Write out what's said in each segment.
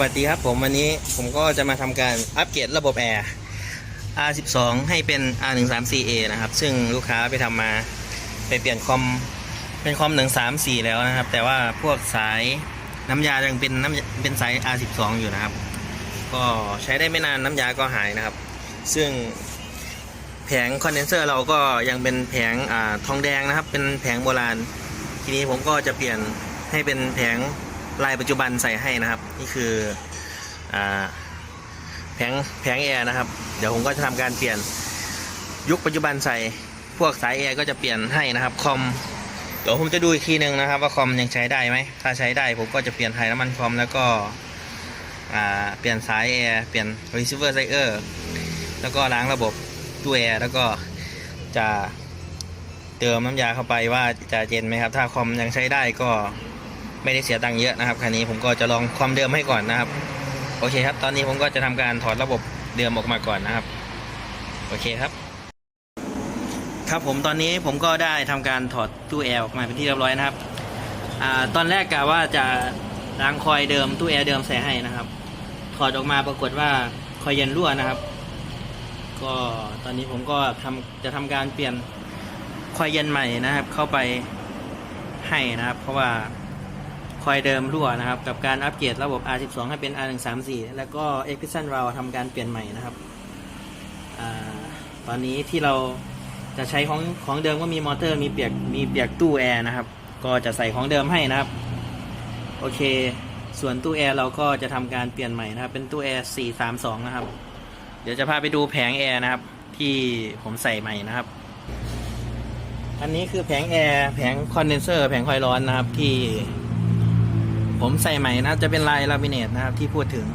วัสดีครับผมวันนี้ผมก็จะมาทำการอัปเกรดระบบแอร์ R12 ให้เป็น R134A นะครับ ซึ่งลูกค้าไปทำมาไปเปลี่ยนคอมเป็นคอม 134 แล้วนะครับ แต่ว่าพวกสายน้ำยายังเป็นน้ำเป็นสาย R12 อยู่นะครับ ก็ใช้ได้ไม่นานน้ำยาก็หายนะครับ ซึ่งแผงคอนเดนเซอร์เราก็ยังเป็นแผงอทองแดงนะครับ เป็นแผงโบราณ ทีนี้ผมก็จะเปลี่ยนให้เป็นแผง ลายปัจจุบันใส่ให้นะครับ นี่คืออแผงแผงแอร์นะครับ เดี๋ยวผมก็จะทำการเปลี่ยนยุคปัจจุบันใส่พวกสายแอร์ก็จะเปลี่ยนให้นะครับคอมเดี๋ยวผมจะดูอีกทีหนึ่งนะครับ ว่าคอมยังใช้ได้ไหมถ้าใช้ได้ผมก็จะเปลี่ยนถ่ายน้ำมันคอมแล้วก็เปลี่ยนสายแอร์เปลี่ยน receiver s i e r แล้วก็ล้างระบบตู้แอร์แล้วก็จะเติมน้ำยาเข้าไปว่าจะเย็นไหมครับ ถ้าคอมยังใช้ได้ก็ ไม่ได้เสียตังค์เยอะนะครับคันนี้ผมก็จะลองคอมเดิมให้ก่อนนะครับ โอเคครับ ตอนนี้ผมก็จะทำการถอดระบบเดิมออกมาก่อนนะครับ โอเคครับ ครับผมตอนนี้ผมก็ได้ทำการถอดตู้แอร์ออกมาเป็นที่เรียบร้อยนะครับอตอนแรกกะว่าจะล้างคอยเดิมตู้แอร์เดิมใส่ให้นะครับ ถอดออกมาปรากฏว่าคอยเย็นรั่วนะครับ ก็ตอนนี้ผมก็ทำจะทำการเปลี่ยนคอยเย็นใหม่นะครับ เข้าไปให้นะครับ เพราะว่า คอยเดิมรั่วนะครับ กับการอัปเกรดระบบ R12 ให้เป็น R134 แล้วก็ e x p r e s s i o n เราทำการเปลี่ยนใหม่นะครับอตอนนี้ที่เราจะใช้ของของเดิมก็มีมอเตอร์มีเปียกมีเปียกตู้แอร์นะครับ ก็จะใส่ของเดิมให้นะครับ โอเค ส่วนตู้แอร์เราก็จะทำการเปลี่ยนใหม่นะครับ เป็นตู้แอร์432 นะครับ เดี๋ยวจะพาไปดูแผงแอร์นะครับ ที่ผมใส่ใหม่นะครับอันนี้คือแผงแอร์แผงคอนเดนเซอร์แผงคอยร้อนนะครับที่ ผมใส่ใหม่นะครับจะเป็นลายลามิเนตนะครับที่พูดถึง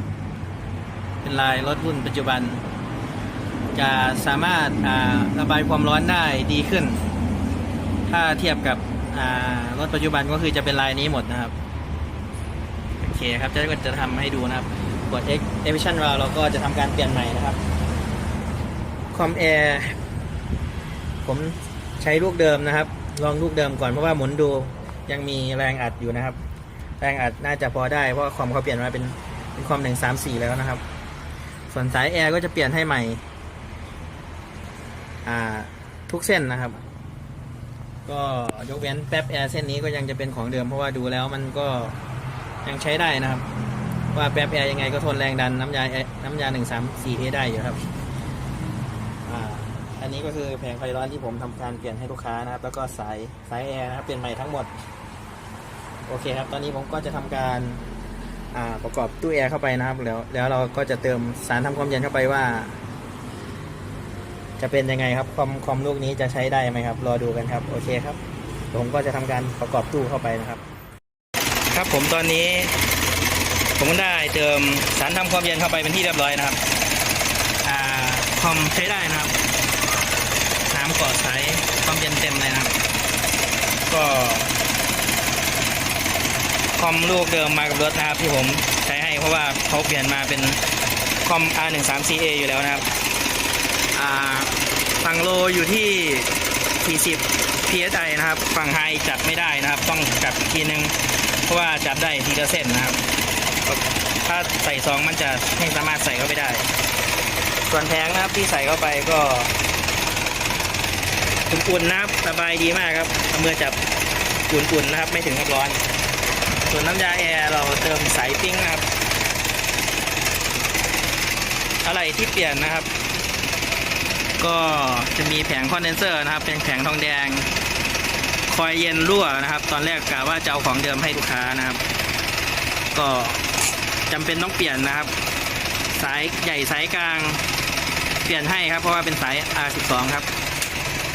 เป็นลายรถรุ่นปัจจุบัน จะสามารถาระบายความร้อนได้ดีขึ้น ถ้าเทียบกับรถปัจจุบันก็คือจะเป็นลายนี้หมดนะครับโอเคครับจะจะทำให้ดูนะครับกด X Emission เราเราก็จะทำการเปลี่ยนใหม่นะครับคอมแอร์ผมใช้ลูกเดิมนะครับ ลองลูกเดิมก่อนเพราะว่าหมุนดูยังมีแรงอัดอยู่นะครับ แรงอัดน่าจะพอได้เพราะความเขาเปลี่ยนมาเป็นเป็นคอมหนึ่งสามสี่แล้วนะครับ ส่วนสายแอร์ก็จะเปลี่ยนให้ใหม่ อ่าทุกเส้นนะครับ ก็ยกเว้นแป๊บแอร์เส้นนี้ก็ยังจะเป็นของเดิมเพราะว่าดูแล้วมันก็ยังใช้ได้นะครับ ว่าแป๊บแอร์ยังไงก็ทนแรงดันน้ำยาน้ำยาหนึ่งสามสี่เอได้อยู่ครับอันนี้ก็คือแผงไฟร้อนที่ผมทำการเปลี่ยนให้ลูกค้านะครับ แล้วก็สายสายแอร์นะครับเปลี่ยนใหม่ทั้งหมด โอเคครับ ตอนนี้ผมก็จะทำการประกอบตู้แอร์เข้าไปนะครับ แล้ว แล้วเราก็จะเติมสารทำความเย็นเข้าไปว่า จะเป็นยังไงครับคอมคอมลูกนี้จะใช้ได้ไหมครับ รอดูกันครับ โอเคครับ ผมก็จะทำการประกอบตู้เข้าไปนะครับ ครับผมตอนนี้ ผมได้เติมสารทำความเย็นเข้าไปเป็นที่เรียบร้อยนะครับคอมใช้ได้นะครับ น้ำกอดใสความเย็นเต็มเลยนะครับ ก็ คอมลูกเดิมมากับรถนะครับที่ผมใช้ให้เพราะว่าเขาเปลี่ยนมาเป็นคอม R134A อยู่แล้วนะครับฝั่งโลอยู่ที่ 40 psi นะครับ ฝั่งไฮจับไม่ได้นะครับ ต้องจับอีกทีนึง เพราะว่าจับได้ทีละเส้นนะครับ ถ้าใส่ซองมันจะไม่สามารถใส่เข้าไปได้ ส่วนแผงนะครับที่ใส่เข้าไปก็อุ่นๆนะครับสบายดีมากครับเมื่อจับอุ่นๆนะครับ ไม่ถึงกับร้อน ส่วนน้ำยาแอร์เราเติมสายปิ้งนะครับอะไรที่เปลี่ยนนะครับ ก็จะมีแผงคอนเดนเซอร์นะครับ เป็นแผงทองแดง คอยเย็นรั่วนะครับ ตอนแรกกะว่าจะเอาของเดิมให้ลูกค้านะครับ ก็จำเป็นต้องเปลี่ยนนะครับ สายใหญ่สายกลางเปลี่ยนให้ครับ เพราะว่าเป็นสาย R12 ครับ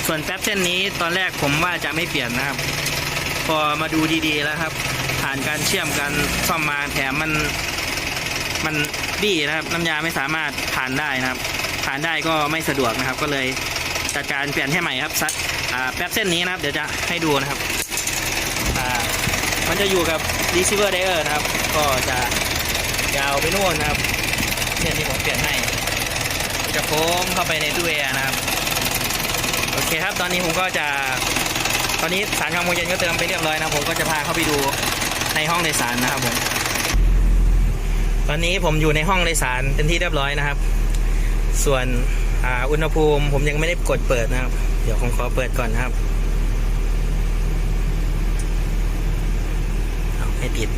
ส่วนแป๊บเส้นนี้ตอนแรกผมว่าจะไม่เปลี่ยนนะครับ พอมาดูดีๆแล้วครับ ผ่านการเชื่อมกันซ่อมมาแถมมันมันบี้นะครับน้ำยาไม่สามารถผ่านได้นะครับ ผ่านได้ก็ไม่สะดวกนะครับ ก็เลยจัดการเปลี่ยนให้ใหม่ครับซัดแป๊บเส้นนี้นะครับ เดี๋ยวจะให้ดูนะครับมันจะอยู่กับ receiver dial นะครับ ก็จะยาวไปนู่นนะครับเส้นที่ผมเปลี่ยนให้จะโค้งเข้าไปในตู้แอร์นะครับ โอเคครับ ตอนนี้ผมก็จะ ตอนนี้สารความเย็นก็เติมไปเรียบร้อยนะผมก็จะพาเข้าไปดูในห้องโดยสารนะครับผม ตอนนี้ผมอยู่ในห้องโดยสารเป็นที่เรียบร้อยนะครับ ส่วนอ,อุณหภูมิผมยังไม่ได้กดเปิดนะครับ เดี๋ยวผมขอเปิดก่อนนะครับเอาให้ติด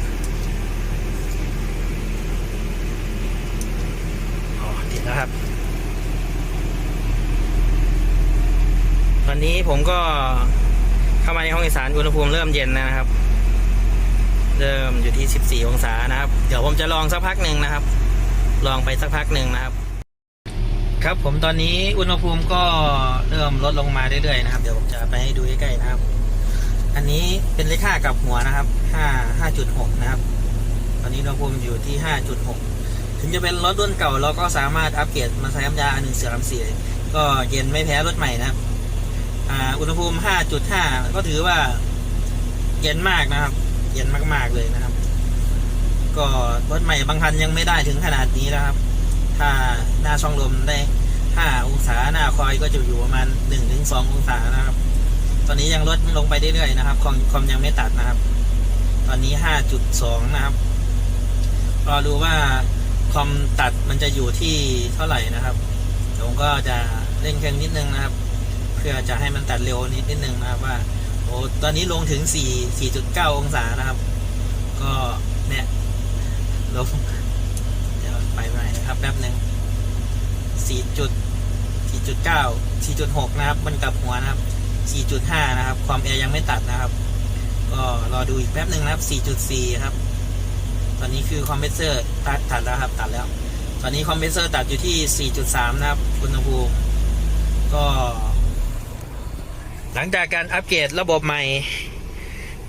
อ๋อติดแล้วครับ ตอนนี้ผมก็ เข้ามาในห้องโดยสารอุณหภูมิเริ่มเย็นนะครับ เริ่มอยู่ที่ 14 องศานะครับ เดี๋ยวผมจะลองสักพักหนึ่งนะครับ ลองไปสักพักหนึ่งนะครับ ครับผมตอนนี้อุณหภูมิก็เริ่มลดลงมาเรื่อยๆนะครับ เดี๋ยวผมจะไปให้ดูใกล้ๆนะครับ อันนี้เป็นเลขค่ากับหัวนะครับ 5 5.6 นะครับ ตอนนี้อุณหภูมิอยู่ที่ 5.6 ถึงจะเป็นรถรุ่นเก่าเราก็สามารถอัปเกรดมาใช้น้ำยา1 3 4ก็เย็นไม่แพ้รถใหม่นะครับ อุณหภูมิ 5.5 ก็ถือว่าเย็นมากนะครับ เย็นมากๆเลยนะครับ ก็รถใหม่บางคันยังไม่ได้ถึงขนาดนี้นะครับ ถ้าหน้าช่องลมได้ 5 องศาหน้าคอยก็จะอยู่ประมาณ 1-2 องศานะครับ ตอนนี้ยังลดลงไปเรื่อยๆนะครับคอมคอมยังไม่ตัดนะครับ ตอนนี้ 5.2 นะครับรอดูว่าคอมตัดมันจะอยู่ที่เท่าไหร่นะครับผมก็จะเร่งเครื่องนิดนึงนะครับ พื่อจะให้มันตัดเร็วนิดนิดนึงนะครับว่าโอ้ตอนนี้ลงถึง 4 4.9 องศานะครับ ก็เนี่ยลงเดี๋ยวไปใหม่นะครับแป๊บหนึ่ง4จุด4.9 4.6 นะครับ มันกลับหัวนะครับ 4.5 นะครับ ความแอร์ยังไม่ตัดนะครับ ก็รอดูอีกแป๊บหนึ่งนะครับ 4.4 ครับ ตอนนี้คือคอมเพรสเซอร์ตัดตัดแล้วครับ ตัดแล้ว ตอนนี้คอมเพรสเซอร์ตัดอยู่ที่ 4.3 นะครับอุณหภูมิ ก็ หลังจากการอัปเกรดระบบใหม่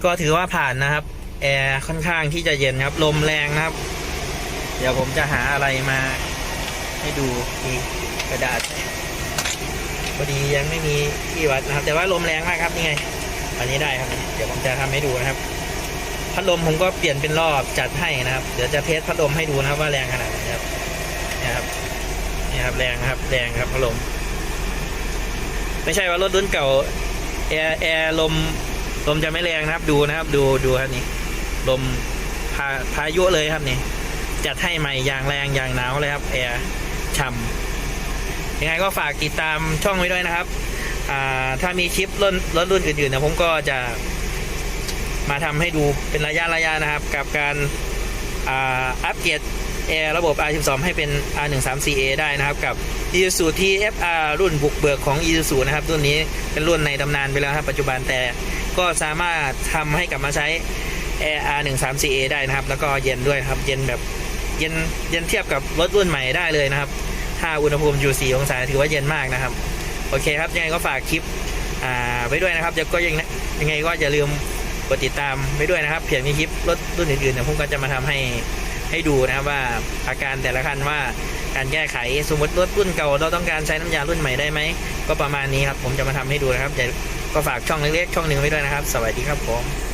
ก็ถือว่าผ่านนะครับ แอร์ค่อนข้างที่จะเย็นครับ ลมแรงนะครับ เดี๋ยวผมจะหาอะไรมา ให้ดูมีกระดาษพอดียังไม่มีที่วัดนะครับ แต่ว่าลมแรงมากครับนี่ไง อันนี้ได้ครับ เดี๋ยวผมจะทำให้ดูนะครับ พัดลมผมก็เปลี่ยนเป็นรอบจัดให้นะครับ เดี๋ยวจะเทสพัดลมให้ดูนะครับว่าแรงขนาดไหนครับนี่ครับนี่ครับแรงครับ แรงครับพัดลม ไม่ใช่ว่ารถรุ่นเก่า แอร์แอร์ลมลมจะไม่แรงนะครับ ดูนะครับ ดูดูครับนี่ลมพาพายุเลยครับนี่จัดให้ใหม่อย่างแรงอย่างหนาวเลยครับแอร์ช่ำยังไงก็ฝากติดตามช่องไว้ด้วยนะครับอ่าถ้ามีคลิปรุ่นรถรุ่นอื่นๆนะผมก็จะมาทำให้ดูเป็นระยะระยะนะครับ กับการอ่าอัปเกรด แอร์ระบบ R12 ให้เป็น R134A ได้นะครับ กับ Isuzu TFR รุ่นบุกเบิกของ Isuzu นะครับ รุ่นนี้เป็นรุ่นในตำนานไปแล้วครับ ปัจจุบันแต่ก็สามารถทำให้กลับมาใช้ Air R134A ได้นะครับ แล้วก็เย็นด้วยครับ เย็นแบบเย็นเย็นเทียบกับรถรุ่นใหม่ได้เลยนะครับ ถ้าอุณหภูมิอยู่ 4 องศาถือว่าเย็นมากนะครับ โอเคครับ ยังไงก็ฝากคลิปไว้ด้วยนะครับแล้วก็ยังยังไงก็อย่าลืมกดติดตามไว้ด้วยนะครับเพียงมีคลิปรถรุ่นอื่นๆเนี่ยผมก็จะมาทำให้ ให้ดูนะครับว่าอาการแต่ละคันว่าการแก้ไขสมมติรถรุ่นเก่า เราต้องการใช้น้ำยารุ่นใหม่ได้ไหม ก็ประมาณนี้ครับ ผมจะมาทำให้ดูนะครับเดี๋ยวก็ฝากช่องเล็กๆช่องหนึ่งไว้ด้วยนะครับ สวัสดีครับผม